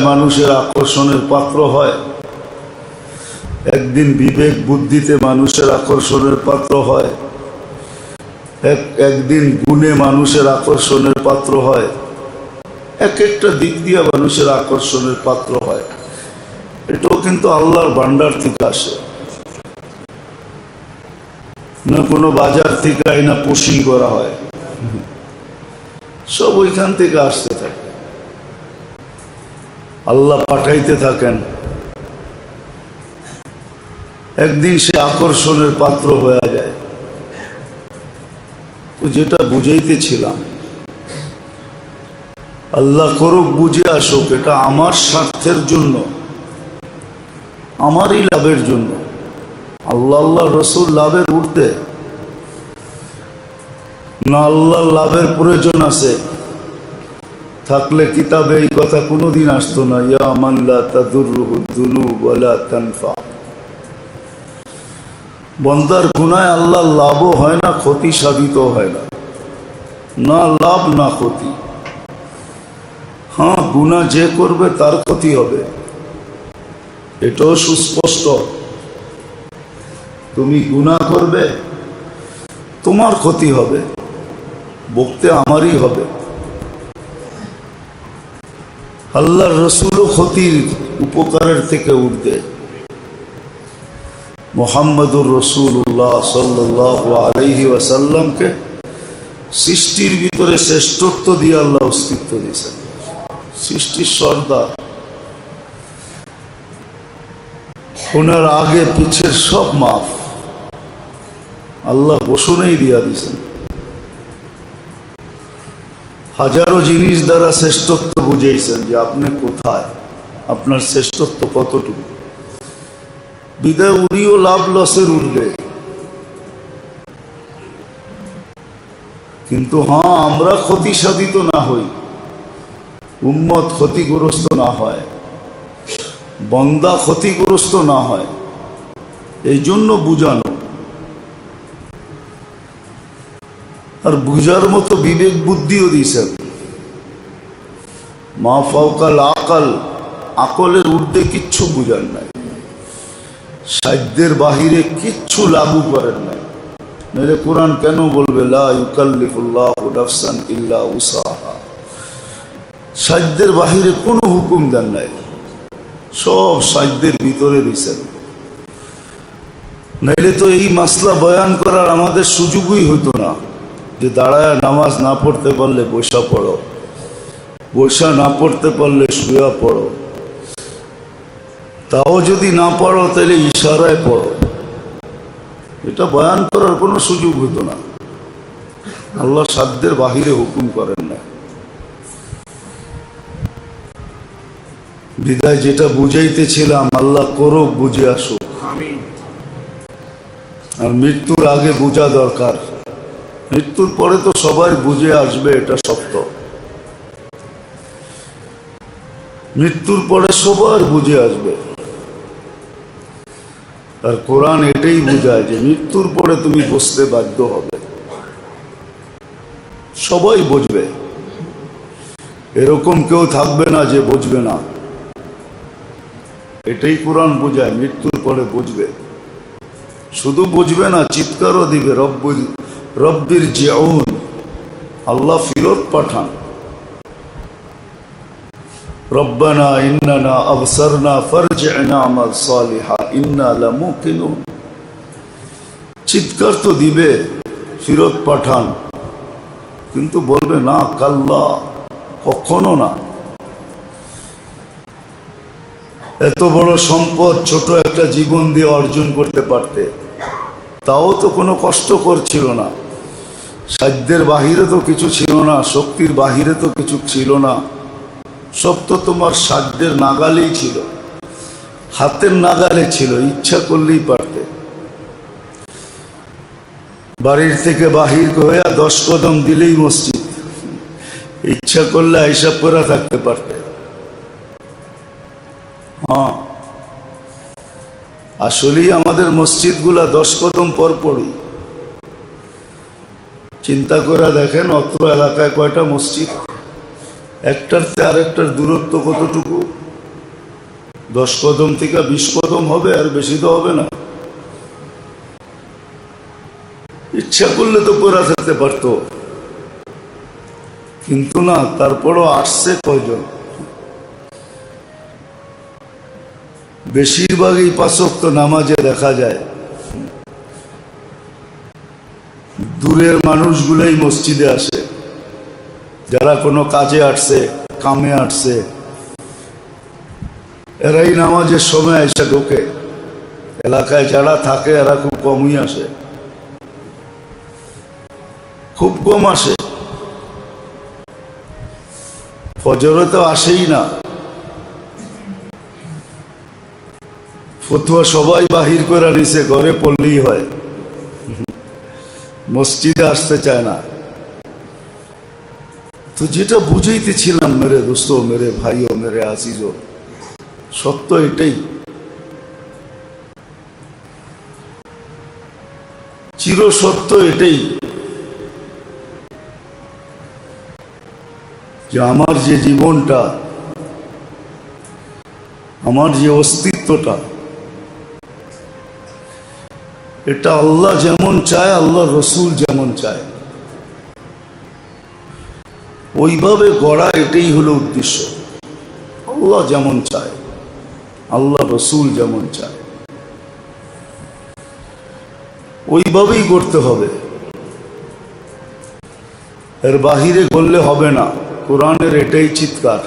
মানুষের আকর্ষণের পাত্র হয়। একদিন বিবেক বুদ্ধিতে মানুষের আকর্ষণের পাত্র হয়। এক, একদিন গুণে মানুষের আকর্ষণের পাত্র হয়। এক একটা দিক দিয়ে মানুষের আকর্ষণের পাত্র হয়। এটাও কিন্তু আল্লাহর ভান্ডার থেকে আসে। না কোনো বাজার থেকে না পোষিং করা হয়। সব ওইখান থেকে আসতে থাকে। আল্লাহ পাঠাইতে থাকেন। একদিন সে আকর্ষণের পাত্র হয়ে যায়। তো যেটা বুঝাইতেছিলাম, আল্লাহ করুক বুঝে আসুক, এটা আমার স্বার্থের জন্য, আমারই লাভের জন্য। আল্লাহ আল্লাহ রসুল লাভের উঠতে না আল্লাহ লাভের প্রয়োজন আছে। থাকলে কিতাবে এই কথা কোনোদিন আসতো না, ইয়া মাল্লা তানফা বন্দার গুনায় আল্লাহ লাভও হয় না, ক্ষতি সাধিত হয় না। না লাভ, না ক্ষতি। হ্যাঁ গুণা যে করবে তার ক্ষতি হবে। এটাও সুস্পষ্ট। তুমি গুণা করবে, তোমার ক্ষতি হবে বকতে আমারই হবে। আল্লাহর রসুলও ক্ষতির উপকারের থেকে উঠবে। মোহাম্মদুর রসুল্লাহ সাল্লাহ আলহি ওয়াসাল্লামকে সৃষ্টির ভিতরে শ্রেষ্ঠত্ব দিয়ে আল্লাহ অস্তিত্ব দিয়েছেন। সৃষ্টির সর্দার। ওনার আগে পিছের সব মাফ আল্লাহ বসনেই দিয়া দিয়েছেন। হাজারো জিনিস দ্বারা শ্রেষ্ঠত্ব বুঝেছেন যে আপনি কোথায়? আপনার শ্রেষ্ঠত্ব কতটুকু? বিদায় উনিও লাভ লসের উঠবে কিন্তু হ্যাঁ আমরা ক্ষতি সাধিত না হই। উম্মত ক্ষতিগ্রস্ত না হয়। বন্দা ক্ষতিগ্রস্ত না হয়। এই জন্য বুঝানো আর বুঝার মতো বিবেক বুদ্ধিও দিয়েছেন মা ফাউকাল আকাল আকলের ঊর্ধ্বে কিচ্ছু বুঝার নাই। সাধ্যের বাহিরে কিচ্ছু লাগু করেন নাই। নাহলে কোরআন কেন বলবে সাধ্যের বাহিরে কোনো হুকুম দেন নাই। সব সাধ্যের ভিতরে দিয়েছেন নাইলে তো এই মাসলা বয়ান করার আমাদের সুযোগই হতো না। যে দাঁড়ায় নামাজ না পড়তে পারলে বৈশা পড়ো। বৈশা না পড়তে পারলে শুয়া পড়ো। তাও যদি না পড়ো তাহলে ইশারায় পড়ো। এটা বয়ান করার কোনো সুযোগ হতো না। আল্লাহ সাধ্যের বাহিরে হুকুম করেন না। বিদায় যেটা বুঝাইতেছিলাম আল্লাহ করুক বুঝে আসুক। আর মৃত্যুর আগে বোঝা দরকার। মৃত্যুর পরে তো সবাই বুঝে আসবে এটা সত্য। মৃত্যুর পরে সবার বুঝে আসবে। আর কোরআন এটাই বোঝায় যে মৃত্যুর পরে তুমি বসতে বাধ্য হবে। সবাই বুঝবে। এরকম কেউ থাকবে না যে বুঝবে না। এটাই কোরআন বোঝায়, মৃত্যুর পরে বুঝবে। শুধু বুঝবে না, চিৎকারও দিবে রব্বু রব্বির জিউন, আল্লাহ ফিরত পাঠান। রব্বানা ইন্নানা আবসারনা ফারজি'না আমাল সালিহা চিৎকার তো দিবে, ফিরত পাঠান। কিন্তু বলবে, না, কাল্লা, কখনো না। এত বড় সম্পদ ছোট একটা জীবন দিয়ে অর্জন করতে পারতে, তাও তো কোনো কষ্ট করছিল না। সাধ্যের বাহিরে তো কিছু ছিল না, শক্তির বাহিরে তো কিছু ছিল না। সব তো তোমার সাধ্যের নাগালেই ছিল। হাতের নাগালে ছিল, ইচ্ছা করলেই পারতে। বাড়ির থেকে বাহির হয়ে দশ কদম দিলেই মসজিদ। ইচ্ছা করলে হিসাব করে থাকতে পারতে। হ্যাঁ। আসলেই আমাদের মসজিদগুলা দশ কদম পর পরই। চিন্তা করে দেখেন অত্র এলাকায় কয়টা মসজিদ? একটার চেয়ে আরেকটার দূরত্ব কতটুকু? দশ কদম থেকে বিশ কদম হবে, আর বেশি তো হবে না। ইচ্ছা করলে তো করে থাকতে পারতো। কিন্তু না, তারপরও আসছে কয়জন? বেশিরভাগই পাঁচক্ত নামাজে দেখা যায়। দূরের মানুষগুলোই মসজিদে আসে। যারা কোনো কাজে আসছে, কামে আসছে, এরাই নামাজের সময় এসে ঢোকে। এলাকায় যারা থাকে, এরা খুব কমই আসে। খুব কম আসে। ফজরে তো আসেই না। ফতুয়া সবাই বাহির করে নিছে, ঘরে পড়লেই হয়। মসজিদে আসতে চায় না। তো যেটা বুঝাইতেছিলাম মেরে দোস্ত, মেরে ভাইও, মেরে আজিজও, সত্য এটাই। চির সত্য এটাই যে আমার যে জীবনটা, আমার যে অস্তিত্বটা এটা আল্লাহ যেমন চায় আল্লাহ রসুল যেমন চায়। ওইভাবে গড়া এটাই হলো উদ্দেশ্য। আল্লাহ যেমন চায় আল্লাহ রসুল যেমন চায়। ওইভাবেই করতে হবে। এর বাহিরে করলে হবে না। কোরআনের এটাই চিৎকার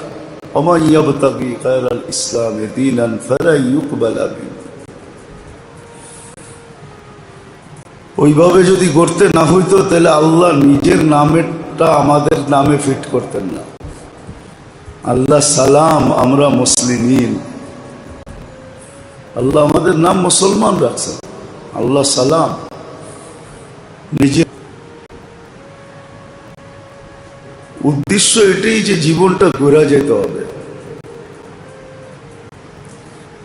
অমাই ইয়াবতাগি গায়রাল ইসলামে দীনান ফালা ইউকবালা ওইভাবে যদি করতে না হইতো, তাহলে আল্লাহ নিজের নামেরটা আমাদের নামে ফিট করতেন না। আল্লাহ সালাম, আমরা মুসলিমিন। আল্লাহ আমাদের নাম মুসলমান রাখছেন। আল্লাহ সালাম নিজে উদ্দেশ্য এটাই যে জীবনটা গড়া যেতে হবে।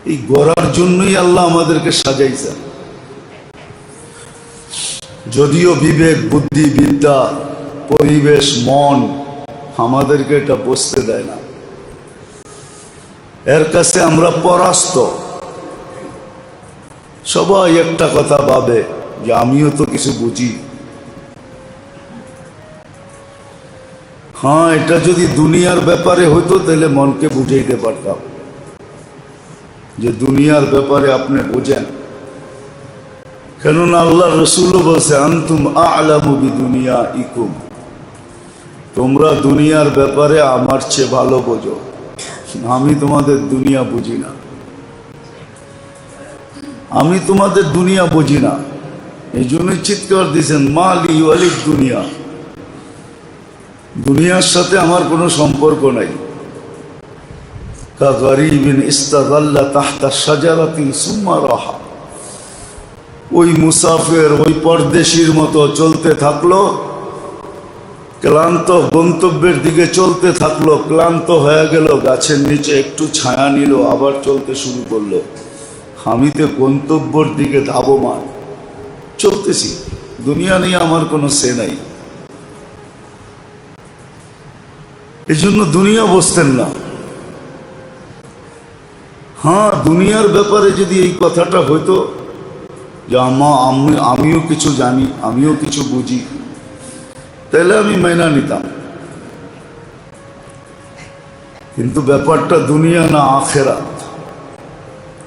এই গড়ার জন্যই আল্লাহ আমাদেরকে সাজাইছেন। যদিও বিবেক, বুদ্ধি, বিদ্যা, পরিবেশ, মন আমাদেরকে এটা বসতে দেয় না। এর কাছে আমরা পরাস্ত। সবাই একটা কথা ভাবে যে আমিও তো কিছু বুঝি। হ্যাঁ এটা যদি দুনিয়ার ব্যাপারে হইতো তাহলে মনকে বুঝাইতে পারতাম। যে দুনিয়ার ব্যাপারে আপনি বোঝেন। কেননা আল্লাহ রসুলও বলছে, আন্তুম আলামুবি দুনিয়া ইকুম তোমরা দুনিয়ার ব্যাপারে আমার চেয়ে ভালো বোঝো। আমি তোমাদের দুনিয়া বুঝি না। আমি তোমাদের দুনিয়া বুঝি না। এই জন্য চিৎকার দিয়েছেন, মালি ওয়ালিক দুনিয়া। দুনিয়ার সাথে আমার কোনো সম্পর্ক নাই। কা গরিবিন ইস্তাদাল্লা তাহতা সাজারাতিন সুম্মা রাহা। ওই মুসাফের ওই পরদেশির মতো চলতে থাকল, ক্লান্ত গন্তব্যের দিকে চলতে থাকল, ক্লান্ত হয়ে গেল, গাছের নিচে একটু ছায়া নিল, আবার চলতে শুরু করল। আমি তো গন্তব্যর দিকে ধাবমান। চলতেছি, দুনিয়া নিয়ে আমার কোনো সে নাই। এই জন্য দুনিয়া বসতেন না। হ্যাঁ দুনিয়ার ব্যাপারে যদি এই কথাটা হইতো যে আমা আমি, আমিও কিছু জানি, আমিও কিছু বুঝি। তাহলে আমি মেনা নিতাম। কিন্তু ব্যাপারটা দুনিয়া না আখেরাত।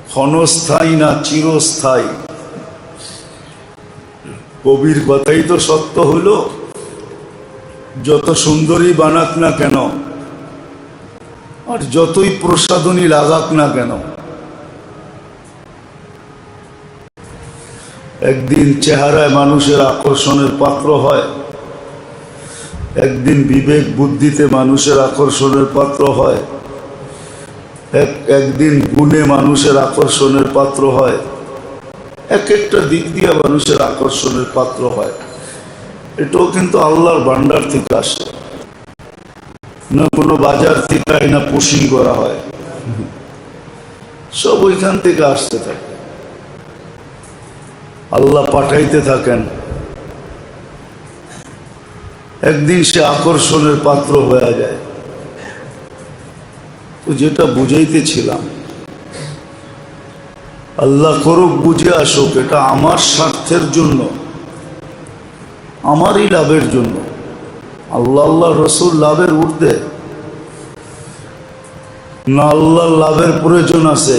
ক্ষণস্থায়ী না চিরস্থায়ী। কবির কথাই তো সত্য হইল যত সুন্দরী বানাক না কেন, আর যতই প্রসাদনী লাগাক না কেন একদিন চেহারায় মানুষের আকর্ষণের পাত্র হয়। একদিন বিবেক বুদ্ধিতে মানুষের আকর্ষণের পাত্র হয়। এক, একদিন গুণে মানুষের আকর্ষণের পাত্র হয়। এক একটা দিক দিয়ে মানুষের আকর্ষণের পাত্র হয়। এটাও কিন্তু আল্লাহর ভান্ডার থেকে আসে। না কোনো বাজার থেকে না পুশিং করা হয়। সব ওইখান থেকে আসতে থাকে। আল্লাহ পাঠাইতে থাকেন। একদিন সে আকর্ষণের পাত্র হয়ে যায়। তো যেটা বুঝাইতেছিলাম, আল্লাহ করুক বুঝে আসুক, এটা আমার স্বার্থের জন্য, আমারই লাভের জন্য। আল্লাহ আল্লাহ রসুল লাভের ঊর্ধ্বে। না আল্লাহ লাভের প্রয়োজন আছে।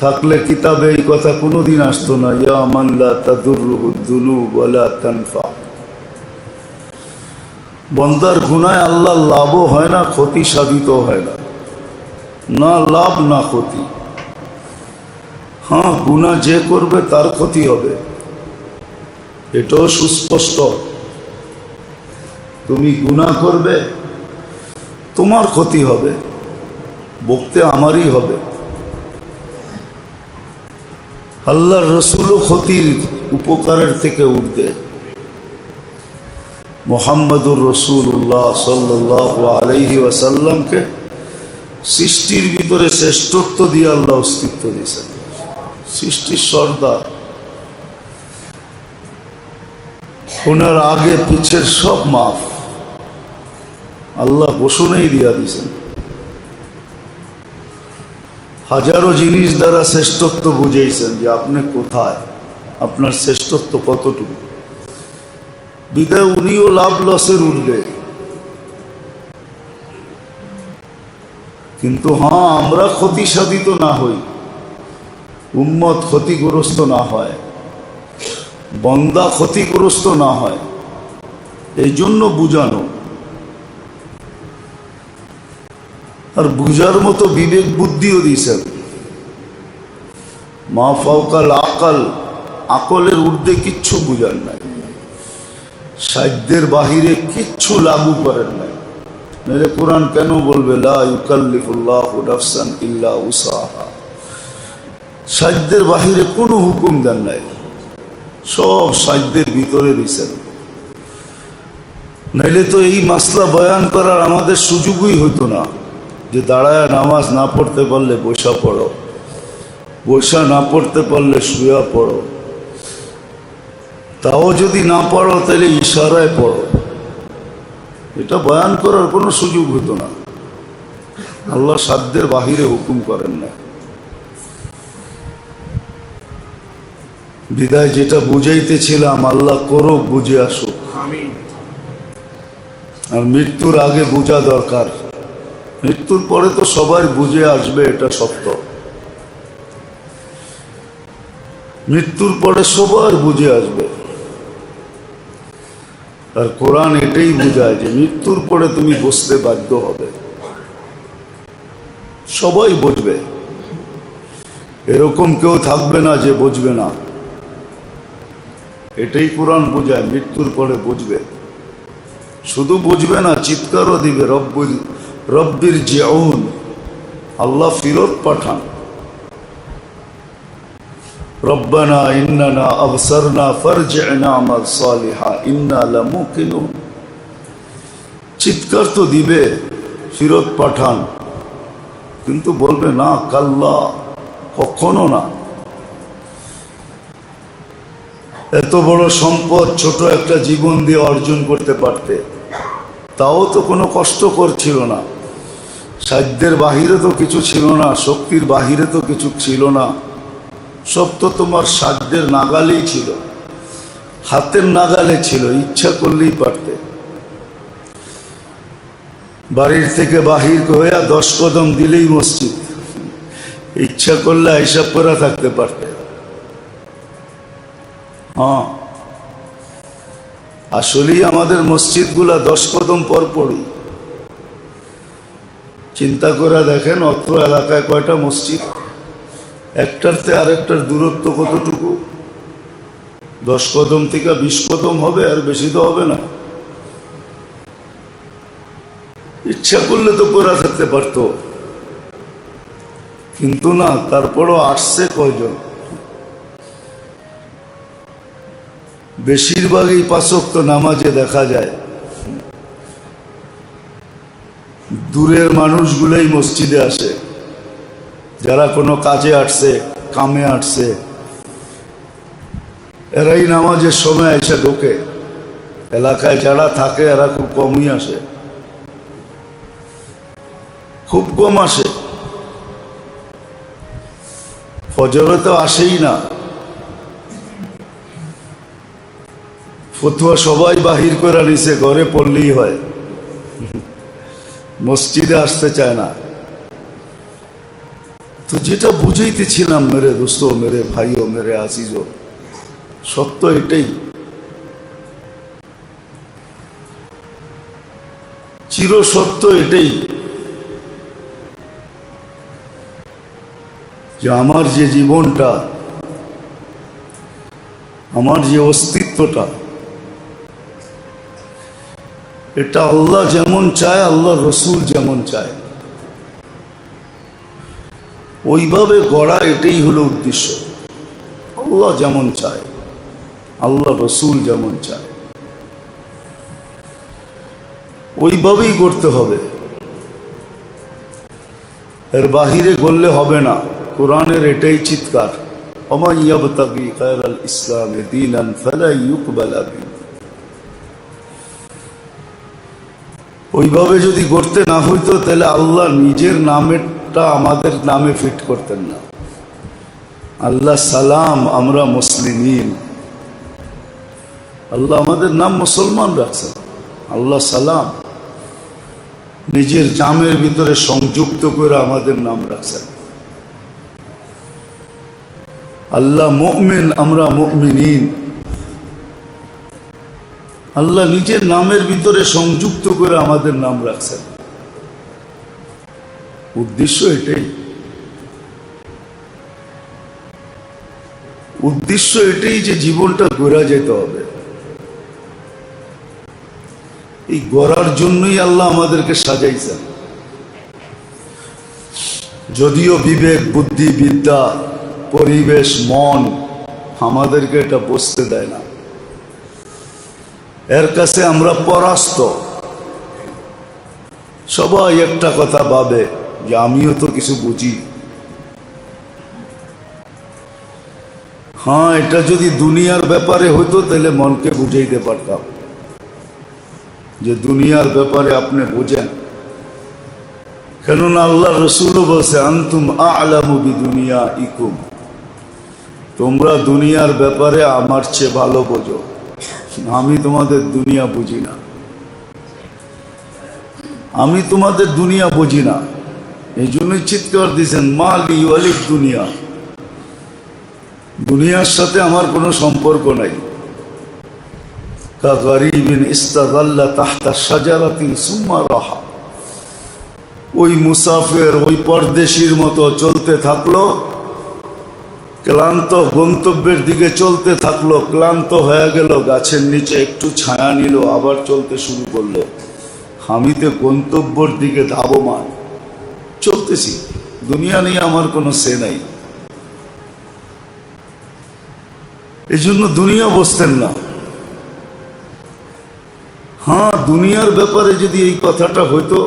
থাকলে কিতাবে এই কথা কোনোদিন আসতো না, ইয়া মাল্লা তাদুরুদ্দুলু বলা তানফা বন্দার গুনায় আল্লাহ লাভও হয় না, ক্ষতি সাধিত হয় না। না লাভ, না ক্ষতি। হ্যাঁ গুণা যে করবে তার ক্ষতি হবে। এটাও সুস্পষ্ট। তুমি গুণা করবে, তোমার ক্ষতি হবে বকতে আমারই হবে। আল্লাহর রসুলও ক্ষতির উপকারের থেকে উঠবে। মোহাম্মদুর রসুল্লাহ সাল্লাহ আলহি ওয়াসাল্লামকে সৃষ্টির ভিতরে শ্রেষ্ঠত্ব দিয়ে আল্লাহ অস্তিত্ব দিয়েছেন। সৃষ্টির সর্দার। ওনার আগে পিছের সব মাফ আল্লাহ বসুনেই দিয়া দিয়েছেন। হাজারো জিনিস দ্বারা শ্রেষ্ঠত্ব বুঝেছেন যে আপনি কোথায়? আপনার শ্রেষ্ঠত্ব কতটুকু? বিদায় উনিও লাভ লসের উঠবে কিন্তু হ্যাঁ আমরা ক্ষতি সাধিত না হই। উম্মত ক্ষতিগ্রস্ত না হয়। বন্দা ক্ষতিগ্রস্ত না হয়। এই জন্য বুঝানো আর বুঝার মতো বিবেক বুদ্ধিও দিয়েছেন মা ফাউকাল আকাল, আকলের ঊর্ধ্বে কিচ্ছু বুঝার নাই। সাধ্যের বাহিরে কিচ্ছু লাগু করেন নাই। মেরে কোরআন কেন বলবে, লা ইউকাল্লিফুল্লাহ নাফসান ইল্লা উসাহা সাধ্যের বাহিরে কোনো হুকুম দেন নাই। সব সাধ্যের ভিতরে দিয়েছেন নাইলে তো এই মাসলা বয়ান করার আমাদের সুযোগই হতো না। যে দাঁড়ায় নামাজ না পড়তে পারলে বৈশা পড়ো। বৈশা না পড়তে পারলে শুয়া পড়ো। তাও যদি না পড়ো তাহলে ইশারায় পড়ো। এটা বয়ান করার কোনো সুযোগ হতো না। আল্লাহ সাধ্যের বাহিরে হুকুম করেন না। বিদায় যেটা বুঝাইতেছিলাম আল্লাহ করো বুঝে আসুক। আর মৃত্যুর আগে বোঝা দরকার। মৃত্যুর পরে তো সবাই বুঝে আসবে এটা সত্য। মৃত্যুর পরে সবার বুঝে আসবে। আর কোরআন এটাই বোঝায় যে মৃত্যুর পরে তুমি বসতে বাধ্য হবে। সবাই বুঝবে। এরকম কেউ থাকবে না যে বুঝবে না। এটাই কোরআন বোঝায়, মৃত্যুর পরে বুঝবে। শুধু বুঝবে না, চিৎকারও দিবে, রব্বুল রব্বির জিউন, আল্লাহ ফিরত পাঠান। রব্বানা ইন্নানা আবসারনা ফারজি'না আমাল সালিহা, ইন্না লামুকিনুন। চিৎকার তো দিবে, ফিরত পাঠান। কিন্তু বলবে, না, কাল্লা, কখনো না। এত বড় সম্পদ, ছোট একটা জীবন দিয়ে অর্জন করতে পারতে, তাও তো কোনো কষ্টকর ছিল না। সাধ্যের বাহিরে তো কিছু ছিল না, শক্তির বাহিরে তো কিছু ছিল না। সব তো তোমার সাধ্যের নাগালেই ছিল। হাতের নাগালে ছিল, ইচ্ছা করলেই পারতে। বাড়ির থেকে বাহির হইয়া দশ কদম দিলেই মসজিদ। ইচ্ছা করলে হিসাব করা থাকতে পারতে। হ্যাঁ। আসলেই আমাদের মসজিদগুলা দশ কদম পর পরই। চিন্তা করে দেখেন অত্র এলাকায় কয়টা মসজিদ? একটার থেকে আরেকটার দূরত্ব কতটুকু? দশ কদম থেকে বিশ কদম হবে, আর বেশি তো হবে না। ইচ্ছা করলে তো করে থাকতে পারতো। কিন্তু না, তারপরও আসছে কয়জন? বেশিরভাগই পাশক্ত নামাজে দেখা যায়। দূরের মানুষগুলোই মসজিদে আসে। যারা কোনো কাজে আসছে, কামে আসছে, এরাই নামাজের সময় এসে ঢোকে। এলাকায় যারা থাকে, এরা খুব কমই আসে। খুব কম আসে। ফজরে তো আসেই না। ফতুয়া সবাই বাহির করে নিছে, ঘরে পড়লেই হয়। মসজিদে আসতে চায় না। তো যেটা বুঝাইতেছিলাম, মেরে দোস্ত, মেরে ভাইও, মেরে আজিজও, সত্য এটাই। চির সত্য এটাই যে আমার যে জীবনটা, আমার যে অস্তিত্বটা এটা আল্লাহ যেমন চায় আল্লাহ রসুল যেমন চায়। ওইভাবে গড়া এটাই হলো উদ্দেশ্য। আল্লাহ যেমন চায় আল্লাহ রসুল যেমন চায়। ওইভাবেই করতে হবে। এর বাহিরে গড়লে হবে না। কোরআনের এটাই চিৎকার অমাইয়াবতাবি কায়রাল ইসলামে দিন আন ফালা ইউকবালা বিন ওইভাবে যদি করতে না হইতো, তাহলে আল্লাহ নিজের নামেরটা আমাদের নামে ফিট করতেন না। আল্লাহ সালাম, আমরা মুসলিমিন। আল্লাহ আমাদের নাম মুসলমান রাখছেন। আল্লাহ সালাম, নিজের জামের ভিতরে সংযুক্ত করে আমাদের নাম রাখছেন। আল্লাহ মুমিন, আমরা মুমিনিন। আল্লাহ নিজের নামের ভিতরে সংযুক্ত করে আমাদের নাম রাখছেন। উদ্দেশ্য এটাই। উদ্দেশ্য এটাই যে জীবনটা গড়া যেতে হবে। এই গড়ার জন্যই আল্লাহ আমাদেরকে সাজাইছেন। যদিও বিবেক, বুদ্ধি, বিদ্যা, পরিবেশ, মন আমাদেরকে এটা বসতে দেয় না। এর কাছে আমরা পরাস্ত। সবাই একটা কথা ভাবে যে আমিও তো কিছু বুঝি। হ্যাঁ এটা যদি দুনিয়ার ব্যাপারে হতো তাহলে মনকে বুঝাইতে পারতাম। যে দুনিয়ার ব্যাপারে আপনি বোঝেন। কেননা আল্লাহ রসুলও বলছে, আন্তুম আলামুবি দুনিয়া ইকুম তোমরা দুনিয়ার ব্যাপারে আমার চেয়ে ভালো বোঝো। আমি তোমাদের দুনিয়া বুঝি না। আমি তোমাদের দুনিয়া বুঝি না। এই জন্যই চিৎকার দিয়েছেন, মালি আলিফ দুনিয়া। দুনিয়ার সাথে আমার কোনো সম্পর্ক নাই। ওই মুসাফের ওই পরদেশির মতো চলতে থাকল ক্লান্ত গন্তব্যের দিকে চলতে থাকল, ক্লান্ত হয়ে গেল, গাছের নিচে একটু ছায়া নিল, আবার চলতে শুরু করল। আমি তো গন্তব্যর দিকে ধাবমান। চলতেছি, দুনিয়া নিয়ে আমার কোনো সে নাই। এই জন্য দুনিয়া বসতেন না। হ্যাঁ দুনিয়ার ব্যাপারে যদি এই কথাটা হইতো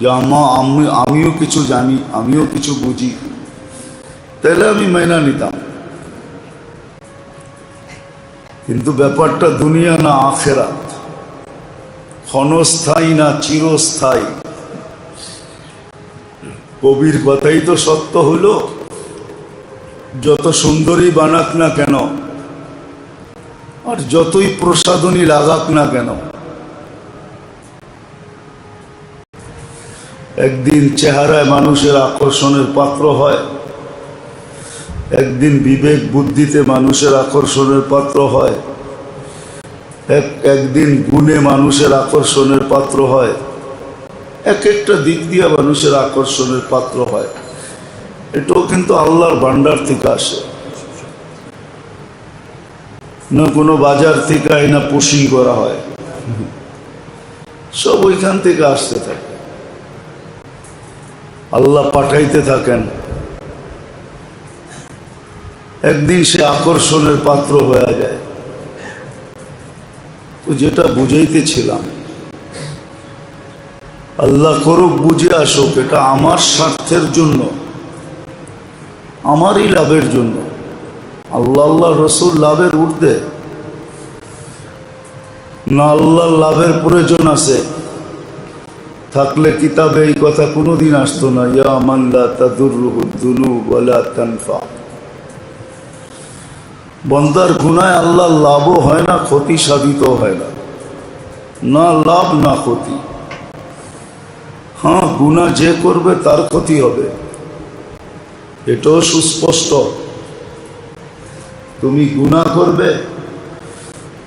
যে আমি, আমিও কিছু জানি, আমিও কিছু বুঝি। তাহলে আমি মাইনা নিতাম। কিন্তু ব্যাপারটা দুনিয়া না আখেরাত। ক্ষণস্থায়ী না চিরস্থায়ী। কবির কথাই তো সত্য হলো, যত সুন্দরী বানাক না কেন, আর যতই প্রসাদনী লাগাক না কেন, একদিন চেহারায় মানুষের আকর্ষণের পাত্র হয়। একদিন বিবেক বুদ্ধিতে মানুষের আকর্ষণের পাত্র হয়। এক, একদিন গুণে মানুষের আকর্ষণের পাত্র হয়। এক একটা দিক দিয়ে মানুষের আকর্ষণের পাত্র হয়। এটাও কিন্তু আল্লাহর ভান্ডার থেকে আসে। না কোনো বাজার থেকে আয় না পুশিং করা হয়। সব ওইখান থেকে আসতে থাকে। আল্লাহ পাঠাইতে থাকেন। একদিন সে আকর্ষণের পাত্র হয়ে যায়। তো যেটা বুঝাইতেছিলাম, আল্লাহ করুক বুঝে আসুক, এটা আমার স্বার্থের জন্য, আমারই লাভের জন্য। আল্লাহ আল্লাহ রসুল লাভের ঊর্ধ্বে। না আল্লাহ লাভের প্রয়োজন আছে। থাকলে কিতাবে এই কথা কোনোদিন আসতো না, ইয়া মাল্লা তাদুরুহুদ্দুনু বলা তানফা। বন্দার গুনায় আল্লাহ লাভও হয় না, ক্ষতি সাধিত হয় না। না লাভ, না ক্ষতি। হ্যাঁ গুণা যে করবে তার ক্ষতি হবে। এটাও সুস্পষ্ট। তুমি গুণা করবে,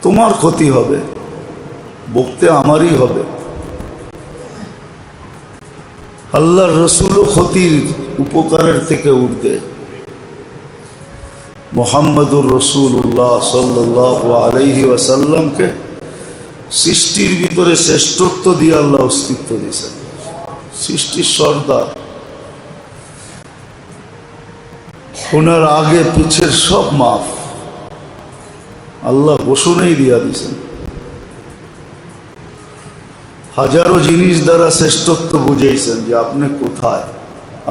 তোমার ক্ষতি হবে বকতে আমারই হবে। আল্লাহর রসুলও ক্ষতির উপকারের থেকে উঠবে। মোহাম্মদুর রসুল্লাহ সাল্লাহ আলহি ওয়াসাল্লামকে সৃষ্টির ভিতরে শ্রেষ্ঠত্ব দিয়ে আল্লাহ অস্তিত্ব দিয়েছেন। সৃষ্টির সর্দার। ওনার আগে পিছের সব মাফ আল্লাহ বসুনেই দিয়া দিয়েছেন। হাজারো জিনিস দ্বারা শ্রেষ্ঠত্ব বুঝেছেন যে আপনি কোথায়?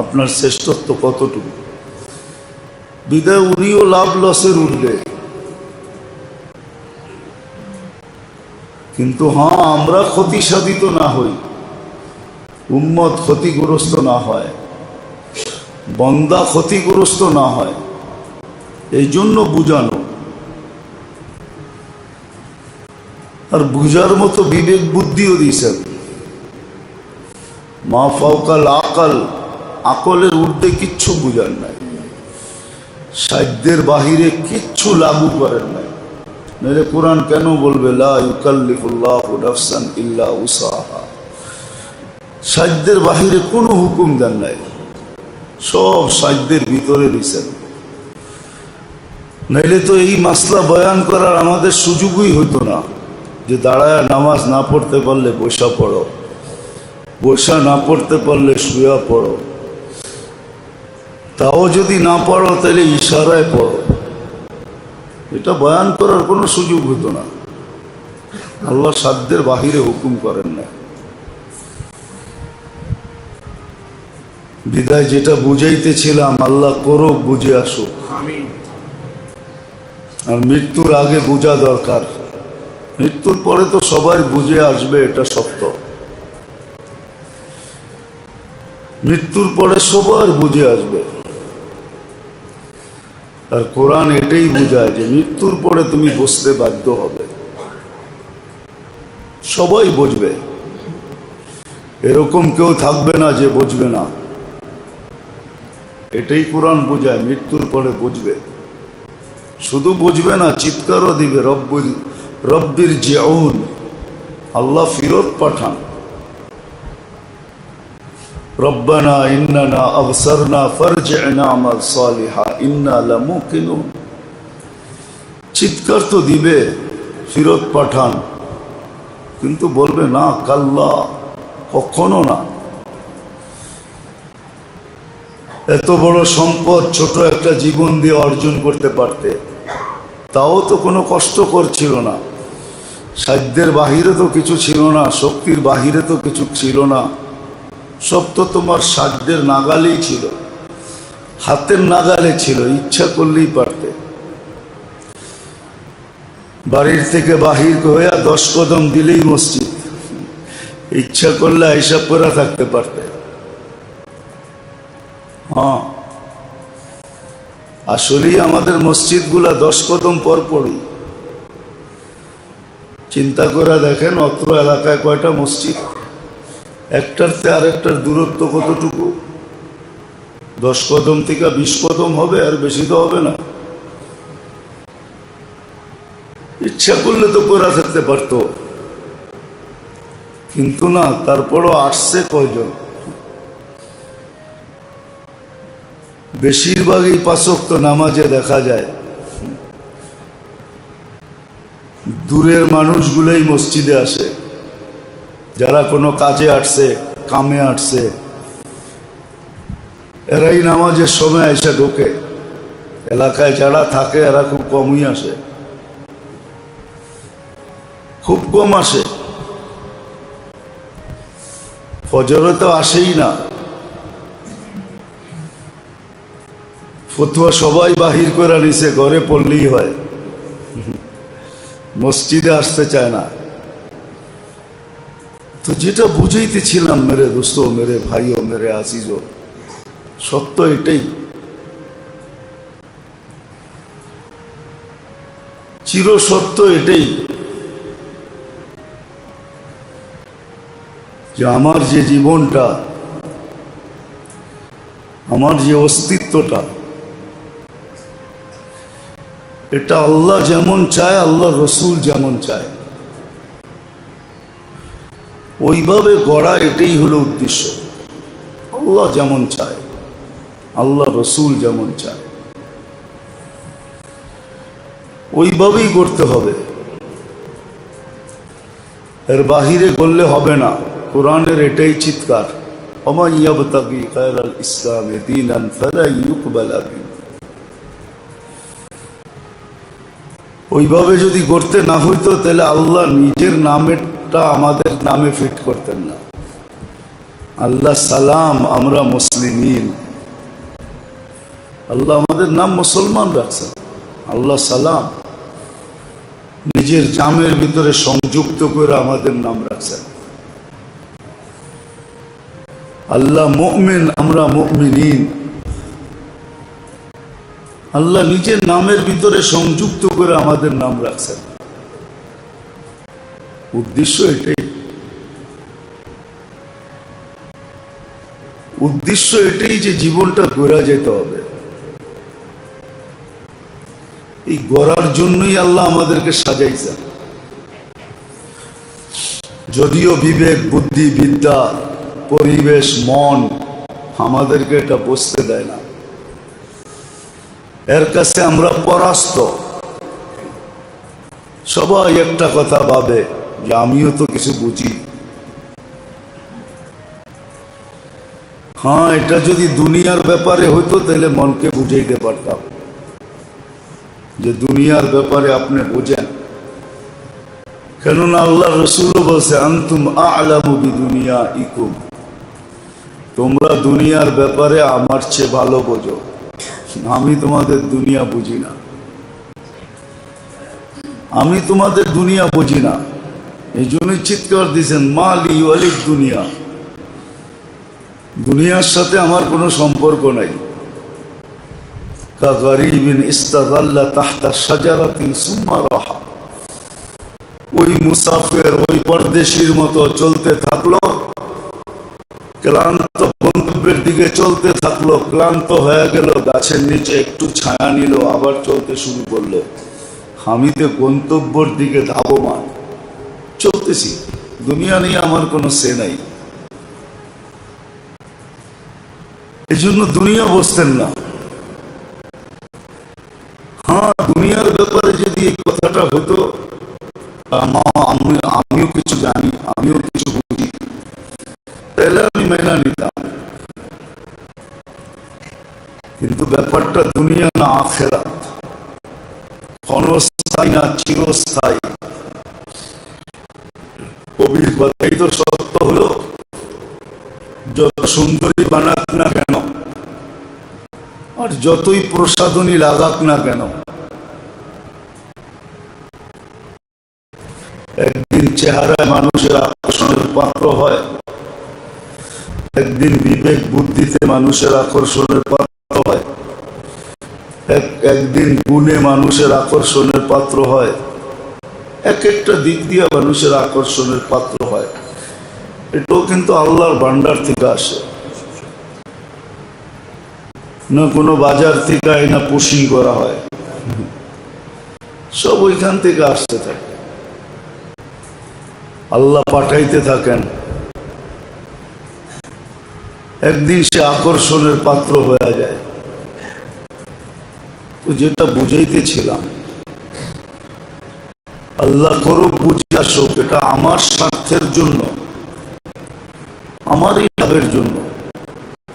আপনার শ্রেষ্ঠত্ব কতটুকু? বিদায় উনিও লাভ লসের উঠবে কিন্তু হ্যাঁ আমরা ক্ষতি সাধিত না হই। উম্মত ক্ষতিগ্রস্ত না হয়। বন্দা ক্ষতিগ্রস্ত না হয়। এই জন্য বুঝানো। আর বুঝার মতো বিবেক বুদ্ধিও দিয়েছেন মা ফাউকাল আকাল, আকলের ঊর্ধ্বে কিচ্ছু বুঝার নাই। সাধ্যের বাহিরে কিচ্ছু লাগু করেন নাই। নইলে কোরআন কেন বলবে সাধ্যের বাহিরে কোনো হুকুম দেন নাই। সব সাধ্যের ভিতরে দিছেন। নাইলে তো এই মাসলা বয়ান করার আমাদের সুযোগই হতো না যে দাঁড়ায় নামাজ না পড়তে পারলে বৈশা পড়ো, বৈশা না পড়তে পারলে শুয়া পড়ো। তাও যদি না পড়ো তাহলে ইশারায় পড়ো। এটা বয়ান করার কোনো সুযোগ হতো না। আল্লাহ সাধ্যের বাহিরে হুকুম করেন না। বিদায় যেটা বুঝাইতেছিলাম আল্লাহ করো বুঝে আসুক। আর মৃত্যুর আগে বোঝা দরকার। মৃত্যুর পরে তো সবাই বুঝে আসবে এটা সত্য। মৃত্যুর পরে সবার বুঝে আসবে। আর কোরআন এটাই বোঝায় যে মৃত্যুর পরে তুমি বসতে বাধ্য হবে। সবাই বুঝবে এরকম কেউ থাকবে না যে বুঝবে না। এটাই কোরআন বোঝায়, মৃত্যুর পরে বুঝবে শুধু বুঝবে না, চিৎকারও দিবে রব্বির রব্বির জিয়াউন আল্লাহ ফিরত পাঠান। রব্বানা ইন্নানা আবসারনা ফারজি'না আমাল সালিহা ইন্না লামুকিনুন চিৎকার তো দিবে ফিরত পাঠান। কিন্তু বলবে, না, কাল্লা, কখনো না। এত বড় সম্পদ ছোট একটা জীবন দিয়ে অর্জন করতে পারতে, তাও তো কোনো কষ্ট করছিল না। সাধ্যের বাহিরে তো কিছু ছিল না, শক্তির বাহিরে তো কিছু ছিল না। সব তো তোমার সাধ্যের নাগালেই ছিল। হাতের নাগালে ছিল, ইচ্ছা করলেই পারতে। বাড়ির থেকে বাহির হইয়া দশ কদম দিলেই মসজিদ। ইচ্ছা করলে হিসাব করে থাকতে পারতে। হ্যাঁ। আসলেই আমাদের মসজিদগুলা দশ কদম পর পরই। চিন্তা করে দেখেন অত্র এলাকায় কয়টা মসজিদ। একটার থেকে আরেকটার দূরত্ব কতটুকু? দশ কদম থেকে বিশ কদম হবে, আর বেশি তো হবে না। ইচ্ছা করলে তো করে থাকতে পারতো। কিন্তু না, তারপরও আসছে কয়জন? বেশিরভাগই পাচক তো নামাজে দেখা যায়। দূরের মানুষগুলোই মসজিদে আসে। যারা কোনো কাজে আসছে, কামে আসছে, এরাই নামাজের সময় এসে ঢোকে। এলাকায় যারা থাকে, এরা খুব কমই আসে। খুব কম আসে। ফজরে তো আসেই না। ফতুয়া সবাই বাহির করে নিছে, ঘরে পড়লেই হয়। মসজিদে আসতে চায় না। তো যেটা বুঝাইতেছিলাম, মেরে দোস্ত, মেরে ভাইও, মেরে আসিজ সত্য এটাই। চির সত্য এটাই যে আমার যে জীবনটা, আমার যে অস্তিত্বটা, এটা আল্লাহ যেমন চায়, আল্লাহ রসুল যেমন চায়। ওইভাবে গড়া এটাই হলো উদ্দেশ্য। আল্লাহ যেমন চায়, আল্লাহ রসুল যেমন চায়। ওইভাবেই করতে হবে। এর বাহিরে করলে হবে না। কোরআনের এটাই চিৎকার। ওইভাবে যদি করতে না হইতো, তাহলে আল্লাহ নিজের নামেরটা আমাদের নামে ফিট করতেন না। আল্লাহ সালাম, আমরা মুসলিমিন। আল্লাহ আমাদের নাম মুসলমান রাখছেন। আল্লাহ সালাম। নিজের জামের ভিতরে সংযুক্ত করে আমাদের নাম রাখছেন। আল্লাহ মুমিন, আমরা মুমিনিন। আল্লাহ নিজের নামের ভিতরে সংযুক্ত করে আমাদের নাম রাখছেন। উদ্দেশ্য এটাই। উদ্দেশ্য এটাই যে জীবনটা গড়া যেতে হবে। এই গড়ার জন্যই আল্লাহ আমাদেরকে সাজাইছেন। যদিও বিবেক, বুদ্ধি, বিদ্যা, পরিবেশ, মন আমাদেরকে এটা বসতে দেয় না। এর কাছে আমরা পরাস্ত। সবাই একটা কথা ভাবে যে আমিও তো কিছু বুঝি। হ্যাঁ এটা যদি দুনিয়ার ব্যাপারে হইতো, তাহলে মনকে বুঝাইতে পারতাম। যে দুনিয়ার ব্যাপারে আপনি বোঝেন। কেননা আল্লাহ রসুলও বলছে, আন্তুম আলামুবি দুনিয়া ইকুম তোমরা দুনিয়ার ব্যাপারে আমার চেয়ে ভালো বোঝো। আমি তোমাদের দুনিয়া বুঝি না। আমি তোমাদের দুনিয়া বুঝি না। এই জন্যই চিৎকার দিয়েছেন, মালি ওয়ালিক দুনিয়া। দুনিয়ার সাথে আমার কোনো সম্পর্ক নাই। ইস্তাদাল্লা তাহতা সাজারাতিন সুম্মা রাহা। ওই মুসাফের ওই পরদেশির মতো চলতে থাকল, ক্লান্ত গন্তব্যের দিকে চলতে থাকল, ক্লান্ত হয়ে গেল, গাছের নিচে একটু ছায়া নিল, আবার চলতে শুরু করল। আমি তো গন্তব্যর দিকে ধাবমান। চলতেছি। দুনিয়া নিয়ে আমার কোনো সে নাই। এই জন্য দুনিয়া বসতেন না। হ্যাঁ দুনিয়ার ব্যাপারে যদি এই কথাটা হতো আমা- আমি, আমিও কিছু জানি, আমিও কিছু বুঝি। তাহলে আমি মেনা নিতাম। কিন্তু ব্যাপারটা দুনিয়া না, আখেরাত। ক্ষণস্থায়ী না, চিরস্থায়ী। কবির তো সত্য হলো। যত সুন্দরী বানাক না কেন, আর যতই লাগাক না কেন, একদিন চেহারায় মানুষের আকর্ষণের পাত্র হয়, একদিন বিবেক বুদ্ধিতে মানুষের আকর্ষণের পাত্র হয়, এক, একদিন গুণে মানুষের আকর্ষণের পাত্র হয়। এক একটা দিক দিয়ে মানুষের আকর্ষণের পাত্র হয়। এটাও কিন্তু আল্লাহর ভান্ডার থেকে আসে। না কোনো বাজার থেকে না পুশিং করা হয়। সব ওইখান থেকে আসতে থাকে। আল্লাহ পাঠাইতে থাকেন। একদিন সে আকর্ষণের পাত্র হয়ে যায়। তো যেটা বুঝাইতেছিলাম আল্লাহ করুক বুঝে আসুক, এটা আমার স্বার্থের জন্য, আমারই লাভের জন্য।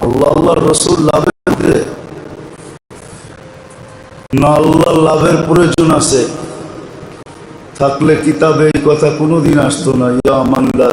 আল্লাহ আল্লাহ রসুল লাভের না আল্লাহ লাভের প্রয়োজন আছে। থাকলে কিতাবে এই কথা কোনোদিন আসতো না, ইয়া মাল্লা